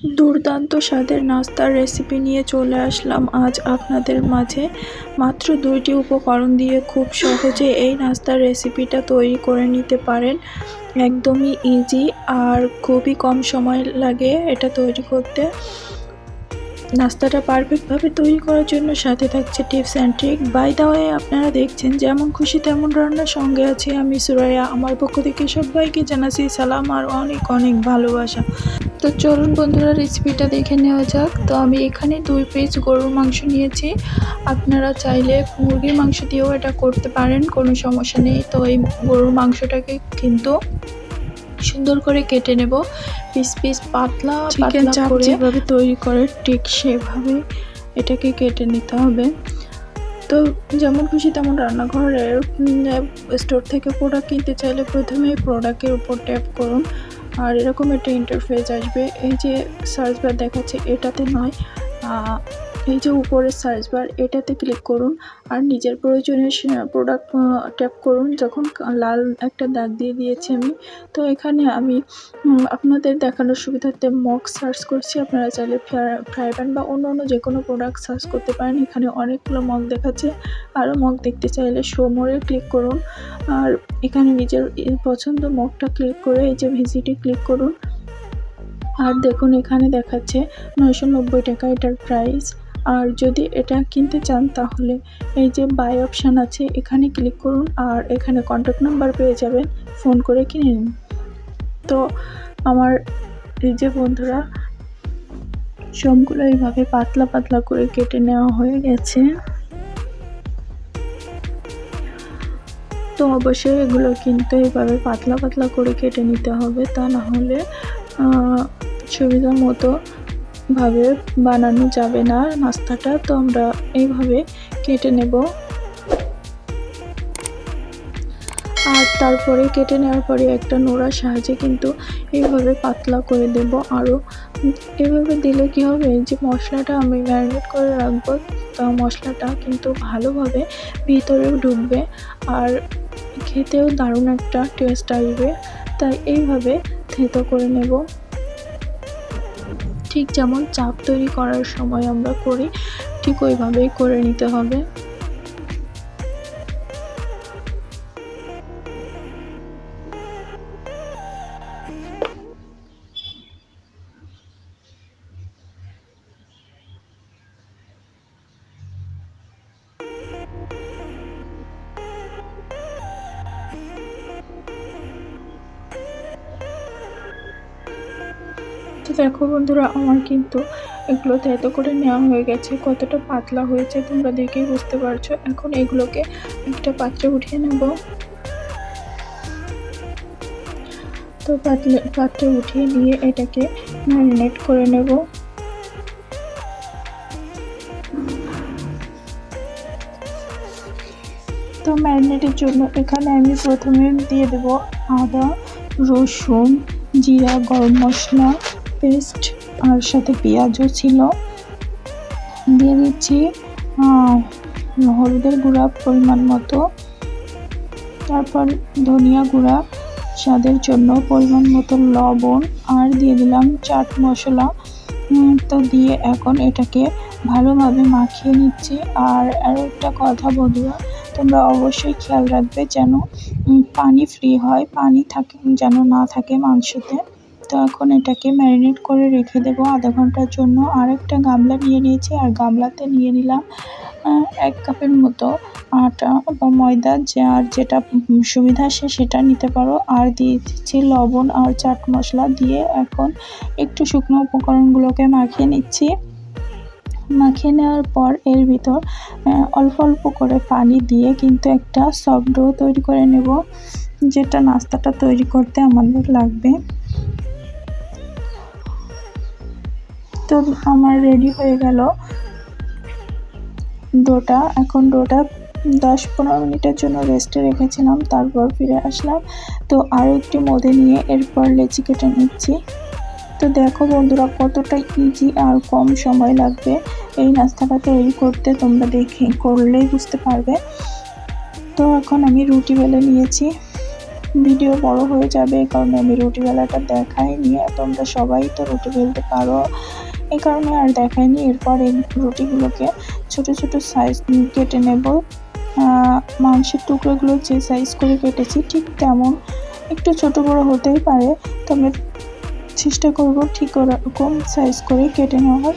দুর্দান্ত স্বাদের নাস্তার রেসিপি নিয়ে চলে আসলাম আজ আপনাদের মাঝে। মাত্র দুইটি উপকরণ দিয়ে খুব সহজে এই নাস্তার রেসিপিটা তৈরি করে নিতে পারেন। একদমই ইজি আর খুবই কম সময় লাগে এটা তৈরি করতে। নাস্তাটা পারফেক্টভাবে তৈরি করার জন্য সাথে থাকছে tips and trick by the way আপনারা দেখছেন যেমন খুশি তেমন রান্নার সঙ্গে আছে আমি সুরাইয়া। আমার পক্ষ থেকে সবাইকে জানাচ্ছি সালাম আর অনেক অনেক ভালোবাসা। তো চলুন বন্ধুরা রেসিপিটা দেখে নেওয়া যাক। তো আমি এখানে দুই পিস গরুর মাংস নিয়েছি। আপনারা চাইলে মুরগির মাংস দিয়েও এটা করতে পারেন, কোনো সমস্যা নেই। তো এই গরুর মাংসটাকে কিন্তু সুন্দর করে কেটে নেব। পিস পিস পাতলা চিকেন চাপ যেভাবে তৈরি করে ঠিক সেভাবে এটাকে কেটে নিতে হবে। তো যেমন খুশি তেমন রান্নাঘরের স্টোর থেকে প্রোডাক্ট কিনতে চাইলে প্রথমে প্রোডাক্টের উপর ট্যাপ করুন। আর এরকম একটা ইন্টারফেস আসবে। এই যে সার্চ বার দেখাচ্ছে এটাতে নয় এই যে উপরের সার্চ বার এটাতে ক্লিক করুন আর নিজের প্রয়োজনীয় প্রোডাক্ট ট্যাপ করুন। যখন লাল একটা দাগ দিয়ে দিয়েছি আমি, তো এখানে আমি আপনাদের দেখানোর সুবিধার্থে মগ সার্চ করছি। আপনারা চাইলে ফ্রাই প্যান বা অন্য অন্য যে কোনো প্রোডাক্ট সার্চ করতে পারেন। এখানে অনেকগুলো মগ দেখাচ্ছে। আরও মগ দেখতে চাইলে শো মোড়ে ক্লিক করুন। আর এখানে নিজের পছন্দ মগটা ক্লিক করে এই যে ভিজিটে ক্লিক করুন। আর দেখুন এখানে দেখাচ্ছে নয়শো নব্বই টাকা এটার প্রাইস আর যদি এটা কিনতে চান, তাহলে এই যে বাই অপশান আছে, এখানে ক্লিক করুন আর এখানে কন্ট্যাক্ট নাম্বার পেয়ে যাবেন, ফোন করে কিনে নিন। তো আমার এই যে বন্ধুরা, সবগুলো এইভাবে পাতলা পাতলা করে কেটে নেওয়া হয়ে গেছে। তো অবশ্যই এগুলো কিন্তু এইভাবে পাতলা পাতলা করে কেটে নিতে হবে, তা না হলে সুবিধা মতো ভাবে বানানো যাবে না নাস্তাটা, তো আমরা এইভাবে কেটে নেব। আর তারপরে কেটে নেওয়ার পরে একটা নোড়ার সাহায্যে কিন্তু এইভাবে পাতলা করে দেব আরও। এভাবে দিলে কি হবে? যে মশলাটা আমি ম্যারিনেট করে রাখব, তা মশলাটা কিন্তু ভালোভাবে ভিতরে ঢুকবে আর খেতেও দারুণ একটা টেস্ট আসবে। তাই এইভাবে থেতো করে নেব। ঠিক যেমন চাপ তৈরি করার সময় আমরা করি ঠিক ওইভাবেই করে নিতে হবে। দেখো বন্ধুরা, আমার কিন্তু এগুলো থেতো করে নেওয়া হয়ে গেছে। কতটা পাতলা হয়েছে তোমরা দেখেই বুঝতে পারছ। এখন এগুলোকে একটা পাত্রে উঠিয়ে নেব। তো পাতলে, পাত্রে উঠিয়ে নিয়ে এটাকে ম্যারিনেট করে নেব। তো ম্যারিনেটের জন্য এখানে আমি প্রথমে দিয়ে দেব আদা, রসুন, জিরা, গরম মশলা পেস্ট আর সাথে পেঁয়াজও ছিল। দিয়ে দিচ্ছি হলুদের গুঁড়া পরিমাণ মতো। তারপর ধনিয়া গুঁড়া, স্বাদের জন্য পরিমাণ মতো লবণ, আর দিয়ে দিলাম চাট মশলা। তো দিয়ে এখন এটাকে ভালোভাবে মাখিয়ে নিচ্ছি। আর আরও একটা কথা বন্ধুরা, তোমরা অবশ্যই খেয়াল রাখবে যেন পানি ফ্রি হয়, পানি থাকে, যেন না থাকে মাংসতে। তো এখন এটাকে ম্যারিনেট করে রেখে দেবো আধা ঘণ্টার জন্য। আর একটা গামলা নিয়ে নিয়েছি, আর গামলাতে নিয়ে নিলাম এক কাপের মতো আটা বা ময়দা যার যেটা সুবিধা সে সেটা নিতে পারো। আর দিয়ে দিচ্ছি লবণ আর চাট মশলা দিয়ে এখন একটু শুকনো উপকরণগুলোকে মাখিয়ে নিচ্ছি। মাখিয়ে নেওয়ার পর এর ভিতর অল্প অল্প করে পানি দিয়ে কিন্তু একটা সফট ডো তৈরি করে নেব, যেটা নাস্তাটা তৈরি করতে আমাদের লাগবে। তো আমার রেডি হয়ে গেল। ডোটা, এখন ডোটা দশ পনেরো মিনিটের জন্য রেস্টে রেখেছিলাম, তারপর ফিরে আসলাম। তো আরও একটি মধে নিয়ে এরপর লেচি কেটে নিচ্ছি। তো দেখো বন্ধুরা, কতটা ইজি আর কম সময় লাগবে এই নাস্তাটা তৈরি করতে, তোমরা দেখে, করলেই বুঝতে পারবে। তো এখন আমি রুটি বেলে নিয়েছি। ভিডিও বড় হয়ে যাবে, কারণ আমি রুটি বেলাটা দেখাইনি তোমরা সবাই তো রুটি বেলতে পারো। এই কারণে আর দেখাইনি এরপর এই রুটিগুলোকে ছোট ছোট সাইজ কেটে নেব। মাংসের টুকরোগুলো যে সাইজ করে কেটেছি, ঠিক তেমন একটু ছোট বড় হতেই পারে। তবে চেষ্টা করব ঠিক ওরকম সাইজ করে কেটে নেওয়ার।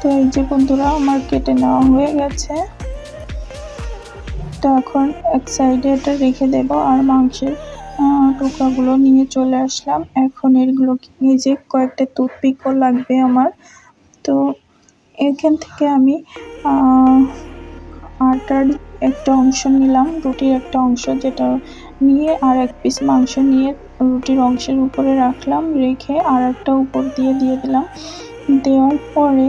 তো এই যে বন্ধুরা, আমার কেটে নেওয়া হয়ে গেছে। তো এখন এক সাইডে এটা রেখে দেব আর মাংসের টুকরাগুলো নিয়ে চলে আসলাম। এখন এগুলো যে কয়েকটা টুথপিকও লাগবে আমার। তো এখান থেকে আমি আটার একটা অংশ নিলাম, রুটির একটা অংশ যেটা নিয়ে আর এক পিস মাংস নিয়ে রুটির অংশের উপরে রাখলাম, রেখে আর একটা উপর দিয়ে দিয়ে দিলাম। দেওয়ার পরে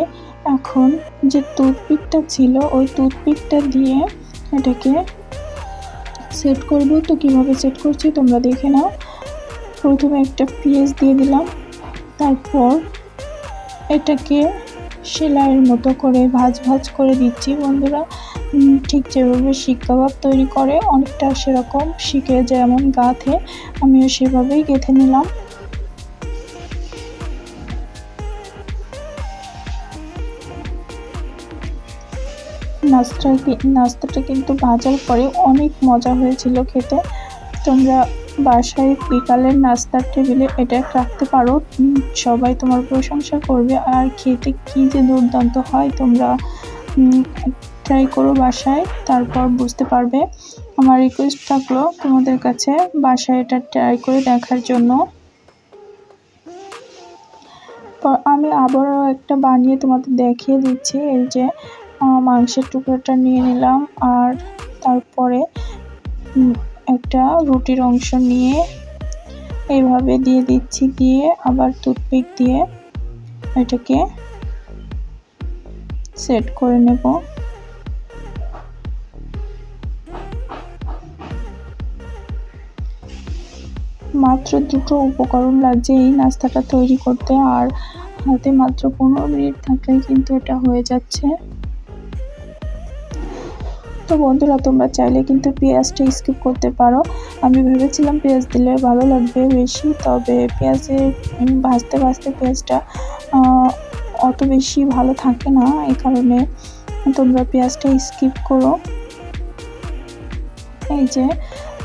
এখন যে টুথপিকটা ছিল, ওই টুথপিকটা দিয়ে এটাকে সেট করব। তো কীভাবে সেট করছি তোমরা দেখে নাও। প্রথমে একটা পিএস দিয়ে দিলাম। তারপর এটাকে সেলাইয়ের মতো করে ভাজ ভাজ করে দিচ্ছি, বন্ধুরা। ঠিক যেভাবে শিক কাবাব তৈরি করে, অনেকটা সেরকম শিখে যেমন গাঁথে আমিও সেভাবেই গেঁথে নিলাম। নাস্তা নাস্তাটা কিন্তু ভাজার পরে অনেক মজা হয়েছিল খেতে। তোমরা বাসায় বিকালের নাস্তার টেবিলে এটা রাখতে পারো। সবাই তোমার প্রশংসা করবে। আর খেতে কী যে দুর্দান্ত হয় তোমরা ট্রাই করো বাসায়, তারপর বুঝতে পারবে। আমার রিকোয়েস্ট থাকল তোমাদের কাছে বাসায় এটা ট্রাই করে দেখার জন্য। আমি আবারও একটা বানিয়ে তোমাদের দেখিয়ে দিচ্ছি। এই যে মাংসের টুকরোটা নিয়ে নিলাম আর তারপরে একটা রুটির অংশ নিয়ে এইভাবে দিয়ে দিচ্ছি দিয়ে আবার টুথপিক দিয়ে এটাকে সেট করে নেব। মাত্র দুটো উপকরণ লাগছে এই নাস্তাটা তৈরি করতে আর হাতে মাত্র পনেরো মিনিট থাকলেই কিন্তু এটা হয়ে যাচ্ছে। তো বন্ধুরা, তোমরা চাইলে কিন্তু পেঁয়াজটা স্কিপ করতে পারো। আমি ভেবেছিলাম পেঁয়াজ দিলে ভালো লাগবে বেশি, তবে পেঁয়াজের ভাজতে ভাজতে পেঁয়াজটা অত বেশি ভালো থাকে না, এই কারণে তোমরা পেঁয়াজটা স্কিপ করো। এই যে,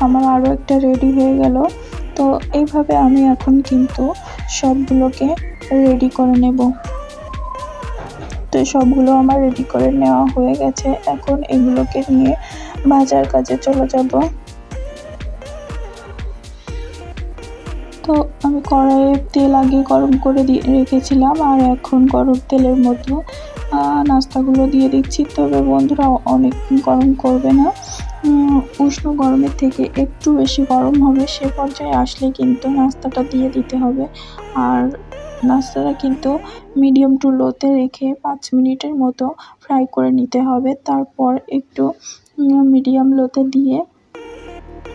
আমার আরও একটা রেডি হয়ে গেল। তো এইভাবে আমি এখন কিন্তু সবগুলোকে রেডি করে নেব। তো সবগুলো আমার রেডি করে নেওয়া হয়ে গেছে। এখন এগুলোকে নিয়ে বাজার কাজে চলে যাব। তো আমি কড়াইয়ে তেল আগে গরম করে দিয়ে রেখেছিলাম, আর এখন গরম তেলের মতো নাস্তাগুলো দিয়ে দিচ্ছি। তবে বন্ধুরা, অনেক গরম করবে না। উষ্ণ গরমের থেকে একটু বেশি গরম হবে, সে পর্যায়ে আসলে কিন্তু নাস্তাটা দিয়ে দিতে হবে। আর নাস্তাটা কিন্তু মিডিয়াম টু লোতে রেখে পাঁচ মিনিটের মতো ফ্রাই করে নিতে হবে। তারপর একটু মিডিয়াম লোতে দিয়ে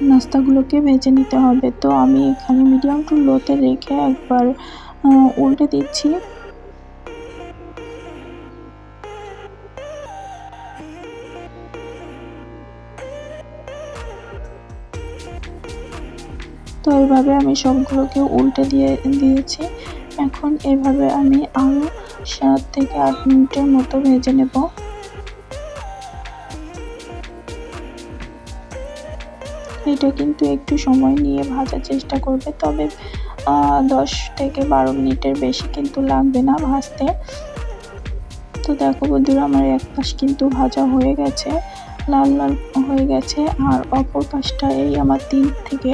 নাস্তাগুলোকে ভেজে নিতে হবে। তো আমি এখানে মিডিয়াম টু লোতে রেখে একবার উল্টে দিচ্ছি। তো এইভাবে আমি সবগুলোকে উল্টে দিয়ে দিয়েছি। এখন এভাবে আমি আরও সাত থেকে আট মিনিটের মতো ভেজে নেব। এটা কিন্তু একটু সময় নিয়ে ভাজার চেষ্টা করবে, তবে দশ থেকে বারো মিনিটের বেশি কিন্তু লাগবে না ভাজতে। তো দেখো বন্ধুরা, আমার এক পাশ কিন্তু ভাজা হয়ে গেছে। লাল লাল হয়ে গেছে আর অপর পাশটা এই আমার তিন থেকে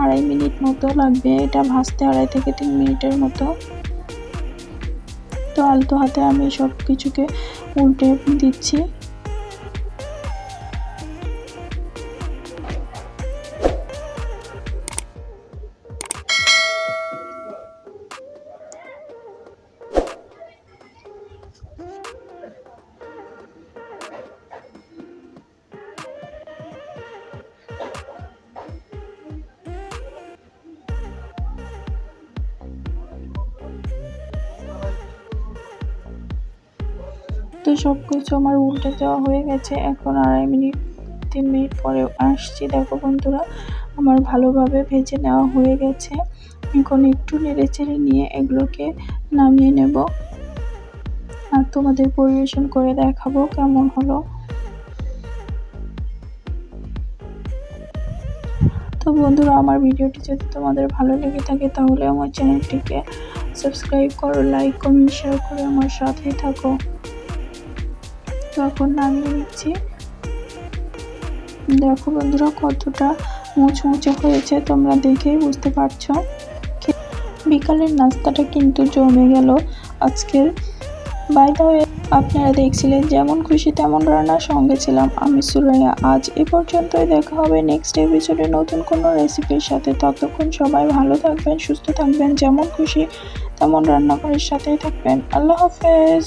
আড়াই মিনিট মতো লাগবে। এটা ভাজতে আড়াই থেকে তিন মিনিটের মতো। তো আলতো হাতে আমি সব কিছুকে উল্টে দিচ্ছি। তো সব কিছু আমার উল্টে দেওয়া হয়ে গেছে। এখন আড়াই মিনিট, তিন মিনিট পরে আসছি। দেখো বন্ধুরা, আমার ভালোভাবে ভেজে নেওয়া হয়ে গেছে। এখন একটু নেড়ে চেড়ে নিয়ে এগুলোকে নামিয়ে নেব। আর তোমাদের পরিবেশন করে দেখাবো কেমন হলো। তো বন্ধুরা, আমার ভিডিওটি যদি তোমাদের ভালো লেগে থাকে, তাহলে আমার চ্যানেলটিকে সাবস্ক্রাইব করো, লাইক, কমেন্ট শেয়ার করে আমার সাথেই থাকো। তো এখন নামিয়ে নিচ্ছি। দেখো বন্ধুরা কতটা মুচমুচে হয়েছে, তোমরা দেখেই বুঝতে পারছ। বিকালের নাস্তাটা কিন্তু জমে গেল। আজকের বাইদা হয়ে আপনারা দেখছিলেন যেমন খুশি তেমন রান্নার সঙ্গে ছিলাম আমি, সুরাইয়া। আজ এ পর্যন্তই দেখা হবে নেক্সট এপিসোডে নতুন কোনো রেসিপির সাথে। ততক্ষণ সবাই ভালো থাকবেন, সুস্থ থাকবেন, যেমন খুশি তেমন রান্নাঘরের সাথেই থাকবেন। আল্লাহ হাফেজ।